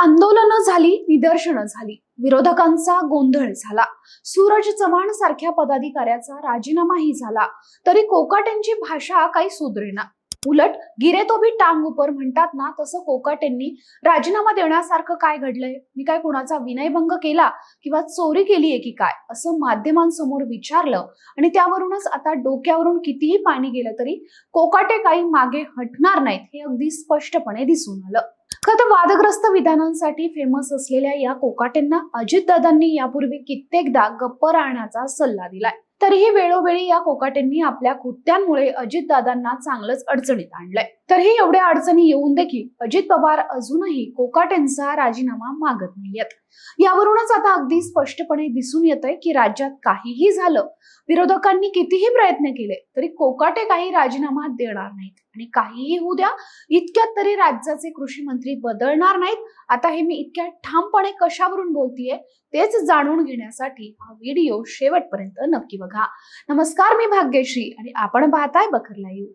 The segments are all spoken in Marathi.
आंदोलनं झाली निदर्शनं झाली. विरोधकांचा गोंधळ झाला. सूरज चव्हाण सारख्या पदाधिकाऱ्याचा राजीनामाही झाला. तरी कोकाटेंची भाषा काही सुधरेना. उलट गिरे तो भी टांग उपर म्हणतात ना तसं कोकाटेंनी राजीनामा देण्यासारखं काय घडलंय? मी काय कोणाचा विनयभंग केला किंवा चोरी केलीये की काय? असं माध्यमांसमोर विचारलं आणि त्यावरूनच आता डोक्यावरून कितीही पाणी गेलं तरी कोकाटे काही मागे हटणार नाहीत हे अगदी स्पष्टपणे दिसून आलं. खरं वादग्रस्त विधानांसाठी फेमस असलेल्या या कोकाटेंना अजितदादांनी यापूर्वी कित्येकदा गप्प राहण्याचा सल्ला दिलाय. तरीही वेळोवेळी या कोकाटेंनी आपल्या कृत्यांमुळे अजितदादांना चांगलंच अडचणीत आणलंय. तरीही एवढ्या अडचणी येऊन देखील अजित पवार अजूनही कोकाटेंचा राजीनामा मागत नाहीयेत. यावरूनच आता अगदी स्पष्टपणे दिसून येत आहे की राज्यात काहीही झालं विरोधकांनी कितीही प्रयत्न केले तरी कोकाटे काही राजीनामा देणार नाहीत. आणि काहीही होऊ द्या इतक्यात तरी राज्याचे कृषी मंत्री बदलणार नाहीत. आता हे मी इतक्या ठामपणे कशावरून बोलतीये तेच जाणून घेण्यासाठी हा व्हिडिओ शेवटपर्यंत नक्की बघा. नमस्कार मी भाग्यश्री आणि आपण पाहताय बखरला येऊ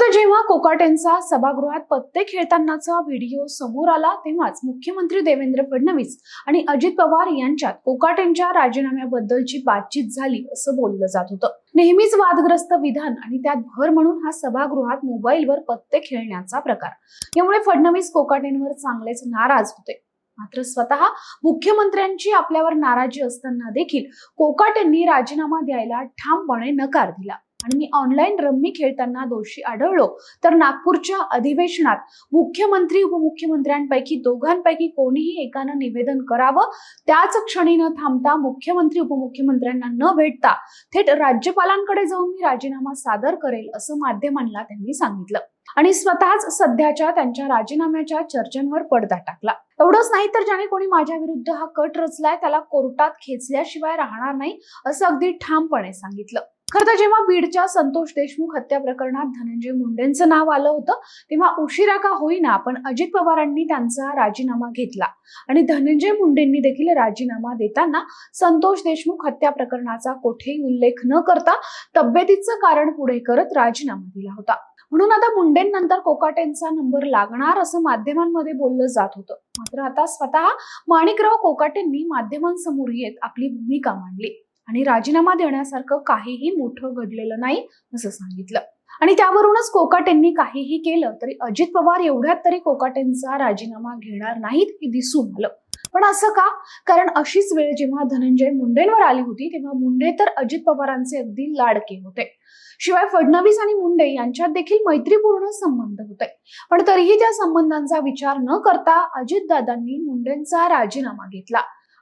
खरं तर जेव्हा कोकाटेंचा सभागृहात पत्ते खेळतानाचा व्हिडिओ समोर आला तेव्हाच मुख्यमंत्री देवेंद्र फडणवीस आणि अजित पवार यांच्यात कोकाटेंच्या राजीनाम्याबद्दलची बातचीत झाली असं बोललं जात होतं. नेहमीच वादग्रस्त विधान आणि त्यात भर म्हणून हा सभागृहात मोबाईलवर पत्ते खेळण्याचा प्रकार. यामुळे फडणवीस कोकाटेंवर चांगलेच नाराज होते. मात्र स्वतः मुख्यमंत्र्यांची आपल्यावर नाराजी असताना देखील कोकाटेंनी राजीनामा द्यायला ठामपणे नकार दिला. आणि मी ऑनलाईन रम्मी खेळताना दोषी आढळलो. तर नागपूरच्या अधिवेशनात मुख्यमंत्री उपमुख्यमंत्र्यांपैकी दोघांपैकी कोणीही एकानं निवेदन करावं त्याच क्षणी न थांबता मुख्यमंत्री उपमुख्यमंत्र्यांना न भेटता थेट राज्यपालांकडे जाऊन मी राजीनामा सादर करेल असं माध्यमांना त्यांनी सांगितलं. आणि स्वतःच सध्याच्या त्यांच्या राजीनाम्याच्या चर्चांवर पडदा टाकला. एवढंच नाही तर ज्याने कोणी माझ्या विरुद्ध हा कट रचलाय त्याला कोर्टात खेचल्याशिवाय राहणार नाही असं अगदी ठामपणे सांगितलं. खरं तर जेव्हा बीडच्या संतोष देशमुख हत्या प्रकरणात धनंजय मुंडेंचं नाव आलं होतं तेव्हा उशिरा का होईना पण अजित पवारांनी त्यांचा राजीनामा घेतला. आणि धनंजय मुंडेंनी देखील राजीनामा देताना संतोष देशमुख हत्या प्रकरणाचा कुठेही उल्लेख न करता तब्येतीचं कारण पुढे करत राजीनामा दिला होता. म्हणून आता मुंडेंनंतर कोकाटेंचा नंबर लागणार असं माध्यमांमध्ये बोललं जात होतं. मात्र आता स्वतः माणिकराव कोकाटेंनी माध्यमांसमोर येत आपली भूमिका मांडली. आणि राजीनामा देण्यासारखं काहीही मोठं घडलेलं नाही असं सांगितलं. आणि त्यावरूनच कोकाटेंनी काहीही केलं तरी अजित पवार एवढ्यात तरी कोकाटेंचा राजीनामा घेणार नाहीत हे दिसून आलं. पण असं का? कारण अशीच वेळ जेव्हा धनंजय मुंडेंवर आली होती तेव्हा मुंडे तर अजित पवारांचे अगदी लाडके होते. शिवाय फडणवीस आणि मुंडे यांच्यात देखील मैत्रीपूर्ण संबंध होते. पण तरीही त्या संबंधांचा विचार न करता अजितदादांनी मुंडेंचा राजीनामा घेतला.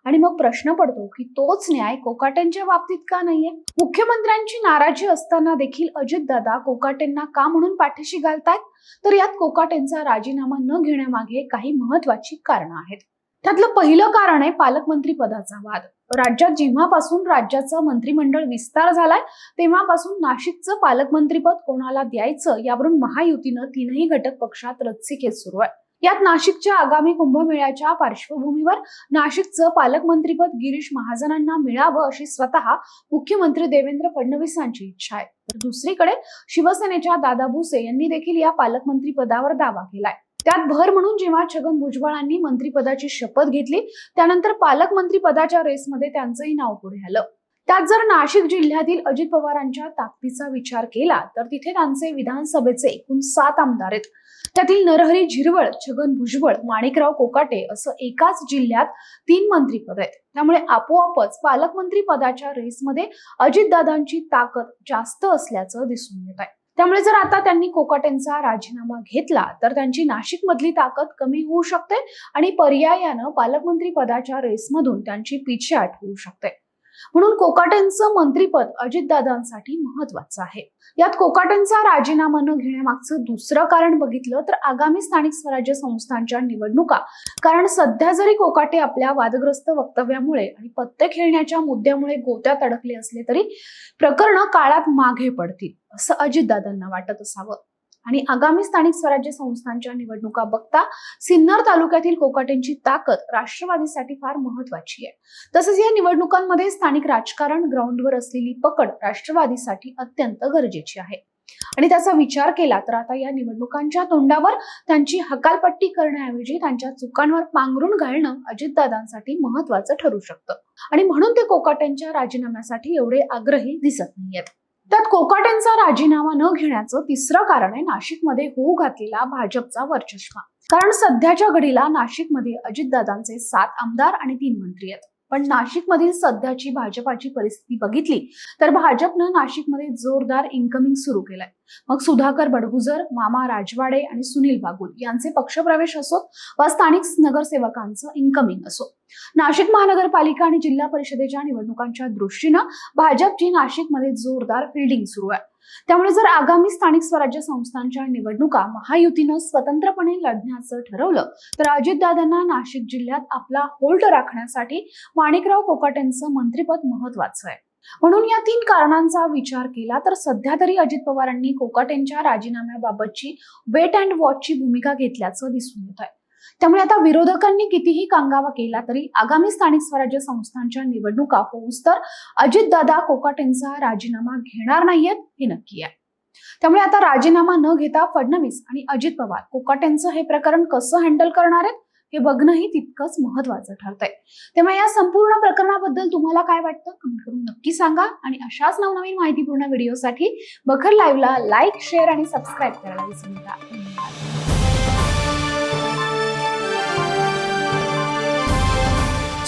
आणि मग प्रश्न पडतो की तोच न्याय कोकाटेंच्या बाबतीत का नाहीये? मुख्यमंत्र्यांची नाराजी असताना देखील अजितदादा कोकाटेंना का म्हणून पाठीशी घालतायत? तर यात कोकाटेंचा राजीनामा न घेण्यामागे काही महत्वाची कारणं आहेत. त्यातलं पहिलं कारण आहे पालकमंत्री पदाचा वाद. राज्यात जेव्हापासून राज्याचं मंत्रिमंडळ विस्तार झालाय तेव्हापासून नाशिकचं पालकमंत्रीपद कोणाला द्यायचं यावरून महायुतीनं तीनही घटक पक्षात रस्सीखेच सुरू आहे. यात नाशिकच्या आगामी कुंभमेळ्याच्या पार्श्वभूमीवर नाशिकचं पालकमंत्रीपद गिरीश महाजनांना मिळावं अशी स्वतः मुख्यमंत्री देवेंद्र फडणवीसांची इच्छा आहे. तर दुसरीकडे शिवसेनेच्या दादा भुसे यांनी देखील या पालकमंत्री पदावर दावा केलाय. त्यात भर म्हणून जेव्हा छगन भुजबळांनी मंत्रिपदाची शपथ घेतली त्यानंतर पालकमंत्री पदाच्या रेसमध्ये त्यांचंही नाव पुढे आलं. त्यात जर नाशिक जिल्ह्यातील अजित पवारांच्या ताकदीचा विचार केला तर तिथे त्यांचे विधानसभेचे एकूण सात आमदार आहेत. त्यातील नरहरी झिरवळ छगन भुजबळ माणिकराव कोकाटे असं एकाच जिल्ह्यात तीन मंत्रीपद आहेत. त्यामुळे आपोआपच पालकमंत्री पदाच्या रेसमध्ये अजितदादांची ताकद जास्त असल्याचं दिसून येत आहे. त्यामुळे जर आता त्यांनी कोकाटेंचा राजीनामा घेतला तर त्यांची नाशिक मधली ताकद कमी होऊ शकते आणि पर्यायानं पालकमंत्री पदाच्या रेसमधून त्यांची पिछेहाट होऊ शकते. म्हणून कोकाटेंचं मंत्रीपद अजितदादांसाठी महत्वाचं आहे. यात कोकाटेंचा राजीनामा न घेण्यामागचं दुसरं कारण बघितलं तर आगामी स्थानिक स्वराज्य संस्थांच्या निवडणुका. कारण सध्या जरी कोकाटे आपल्या वादग्रस्त वक्तव्यामुळे आणि पत्ते खेळण्याच्या मुद्द्यामुळे गोत्यात अडकले असले तरी प्रकरण काळात मागे पडतील असं अजितदादांना वाटत असावं. आणि आगामी स्थानिक स्वराज्य संस्थांच्या निवडणुका बघता सिन्नर तालुक्यातील कोकाटेंची ताकद राष्ट्रवादीसाठी फार महत्वाची आहे. तसंच या निवडणुकांमध्ये स्थानिक राजकारण ग्राउंडवर असलेली पकड राष्ट्रवादीसाठी अत्यंत गरजेची आहे. आणि त्याचा विचार केला तर आता या निवडणुकांच्या तोंडावर त्यांची हकालपट्टी करण्याऐवजी त्यांच्या चुकांवर पांघरून घालणं अजितदादांसाठी महत्वाचं ठरू शकतं. आणि म्हणून ते कोकाट्यांच्या राजीनाम्यासाठी एवढे आग्रही दिसत नाहीयेत. त्यात कोकाटेंचा राजीनामा न घेण्याचं तिसरं कारण आहे नाशिकमध्ये होऊ घातलेला भाजपचा वर्चस्व. कारण सध्याच्या घडीला नाशिकमध्ये अजितदादांचे सात आमदार आणि तीन मंत्री आहेत. पण नाशिकमधील सध्याची भाजपाची परिस्थिती बघितली तर भाजपनं नाशिकमध्ये जोरदार इन्कमिंग सुरू केलाय. मग सुधाकर बडगुजर मामा राजवाडे आणि सुनील बागुल यांचे पक्षप्रवेश असो व स्थानिक नगरसेवकांचं इन्कमिंग असो. नाशिक महानगरपालिका आणि जिल्हा परिषदेच्या निवडणुकांच्या दृष्टीनं भाजपची नाशिकमध्ये जोरदार फिल्डिंग सुरू आहे. त्यामुळे जर आगामी स्थानिक स्वराज्य संस्थांच्या निवडणुका महायुतीनं स्वतंत्रपणे लढण्याचं ठरवलं तर अजितदादांना नाशिक जिल्ह्यात आपला होल्ड राखण्यासाठी माणिकराव कोकाटेंचं मंत्रिपद महत्वाचं आहे. म्हणून या तीन कारणांचा विचार केला तर सध्या तरी अजित पवारांनी कोकाटेंच्या राजीनाम्याबाबतची वेट अँड वॉचची भूमिका घेतल्याचं दिसून येत आहे. त्यामुळे आता विरोधकांनी कितीही कांगावा केला तरी आगामी स्थानिक स्वराज्य संस्थांच्या निवडणुका होऊस तर अजितदादा कोकाटेंचा राजीनामा घेणार नाहीयेत हे नक्की आहे. त्यामुळे आता राजीनामा न घेता फडणवीस आणि अजित पवार कोकाटेंचं हे प्रकरण कसं हँडल करणार आहेत हे बघणंही तितकंच महत्वाचं ठरतंय. तेव्हा या संपूर्ण प्रकरणाबद्दल तुम्हाला काय वाटतं? कमेंट करून नक्की सांगा आणि अशाच नवनवीन माहितीपूर्ण व्हिडिओसाठी बखर लाईव्हला लाईक शेअर आणि सबस्क्राईब करायला विसरू नका. धन्यवाद.